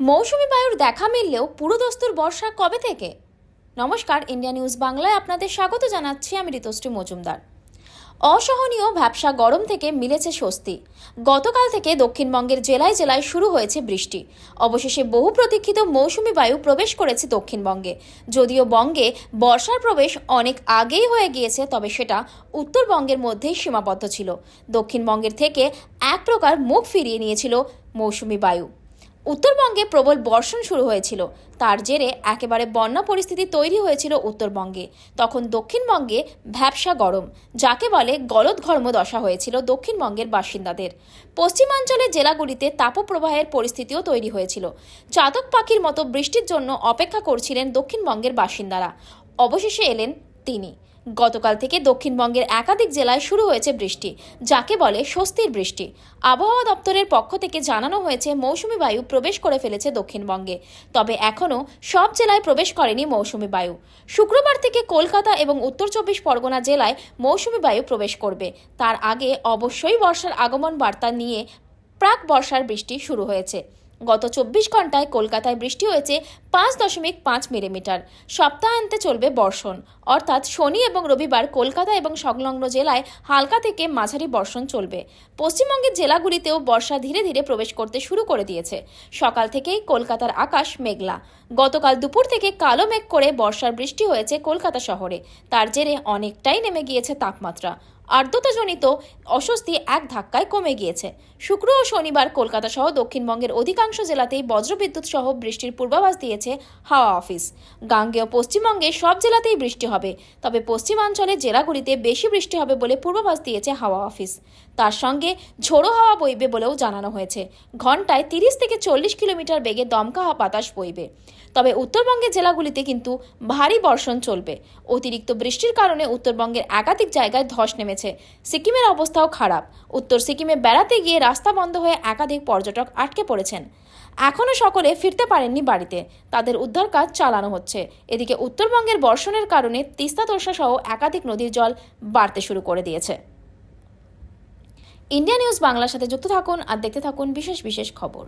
মৌসুমি বায়ুর দেখা মিললেও পুরোদস্তুর বর্ষা কবে থেকে? নমস্কার, ইন্ডিয়া নিউজ বাংলায় আপনাদের স্বাগত জানাচ্ছি, আমি ঋতুশ্রী মজুমদার। অসহনীয় ভ্যাবসা গরম থেকে মিলেছে স্বস্তি। গতকাল থেকে দক্ষিণবঙ্গের জেলায় জেলায় শুরু হয়েছে বৃষ্টি। অবশেষে বহু প্রতীক্ষিত মৌসুমি বায়ু প্রবেশ করেছে দক্ষিণবঙ্গে। যদিও বঙ্গে বর্ষার প্রবেশ অনেক আগেই হয়ে গিয়েছে, তবে সেটা উত্তরবঙ্গের মধ্যেই সীমাবদ্ধ ছিল। দক্ষিণবঙ্গের থেকে এক প্রকার মুখ ফিরিয়ে নিয়েছিল মৌসুমি বায়ু। উত্তরবঙ্গে প্রবল বর্ষণ শুরু হয়েছিল। তার জেরে একেবারে বন্যা পরিস্থিতি তৈরি হয়েছিল উত্তরবঙ্গে। তখন দক্ষিণবঙ্গে ভ্যাবসা গরম, যাকে বলে গলদঘর্ম দশা হয়েছিল দক্ষিণবঙ্গের বাসিন্দাদের। পশ্চিমাঞ্চলের জেলাগুলিতে তাপপ্রবাহের পরিস্থিতিও তৈরি হয়েছিল। চাতক পাখির মতো বৃষ্টির জন্য অপেক্ষা করছিলেন দক্ষিণবঙ্গের বাসিন্দারা। অবশেষে এলেন তিনি। গতকাল থেকে দক্ষিণবঙ্গের একাধিক জেলায় শুরু হয়েছে বৃষ্টি, যাকে বলে স্বস্তির বৃষ্টি। আবহাওয়া দপ্তরের পক্ষ থেকে জানানো হয়েছে, মৌসুমি বায়ু প্রবেশ করে ফেলেছে দক্ষিণবঙ্গে। তবে এখনও সব জেলায় প্রবেশ করেনি মৌসুমি বায়ু। শুক্রবার থেকে কলকাতা এবং উত্তর চব্বিশ পরগনা জেলায় মৌসুমি বায়ু প্রবেশ করবে। তার আগে অবশ্যই বর্ষার আগমন বার্তা নিয়ে প্রাক বর্ষার বৃষ্টি শুরু হয়েছে। গত চব্বিশ ঘন্টায় কলকাতায় বৃষ্টি হয়েছে পাঁচ দশমিক পাঁচ মিলিমিটার। সপ্তাহান্তে চলবে বর্ষণ। অর্থাৎ শনি এবং রবিবার কলকাতা এবং সংলগ্ন জেলায় হালকা থেকে মাঝারি বর্ষণ চলবে। পশ্চিমবঙ্গের জেলাগুলিতেও বর্ষা ধীরে ধীরে প্রবেশ করতে শুরু করে দিয়েছে। সকাল থেকেই কলকাতার আকাশ মেঘলা। গতকাল দুপুর থেকে কালো মেঘ করে বর্ষার বৃষ্টি হয়েছে কলকাতা শহরে। তার জেরে অনেকটাই নেমে গিয়েছে তাপমাত্রা। আর্দ্রতাজনিত অস্বস্তি এক ধাক্কায় কমে গিয়েছে। শুক্র ও শনিবার কলকাতা সহ দক্ষিণবঙ্গের অধিকাংশ জেলাতেই বজ্রবিদ্যুৎ সহ বৃষ্টির পূর্বাভাস দিয়েছে হাওয়া অফিস। গাঙ্গেয় পশ্চিমবঙ্গে সব জেলাতেই বৃষ্টি হবে, তবে পশ্চিমাঞ্চলের জেলাগুলিতে বেশি বৃষ্টি হবে বলে পূর্বাভাস দিয়েছে হাওয়া অফিস। তার সঙ্গে ঝোড়ো হাওয়া বইবে বলেও জানানো হয়েছে। ঘন্টায় তিরিশ থেকে চল্লিশ কিলোমিটার বেগে দমকা বাতাস বইবে। তবে উত্তরবঙ্গের জেলাগুলিতে কিন্তু ভারী বর্ষণ চলবে। অতিরিক্ত বৃষ্টির কারণে উত্তরবঙ্গের একাধিক জায়গায় ধস নেমেছে। সিকিমের অবস্থাও খারাপ। উত্তর সিকিমে বেড়াতে গিয়ে রাস্তা বন্ধ হয়ে একাধিক পর্যটক আটকে পড়েছেন। এখনও সকলে ফিরতে পারেননি বাড়িতে। তাদের উদ্ধার কাজ চালানো হচ্ছে। এদিকে উত্তরবঙ্গের বর্ষণের কারণে তিস্তা তোষা সহ একাধিক নদীর জল বাড়তে শুরু করে দিয়েছে। ইন্ডিয়া নিউজ বাংলার সাথে যুক্ত থাকুন আর দেখতে থাকুন বিশেষ বিশেষ খবর।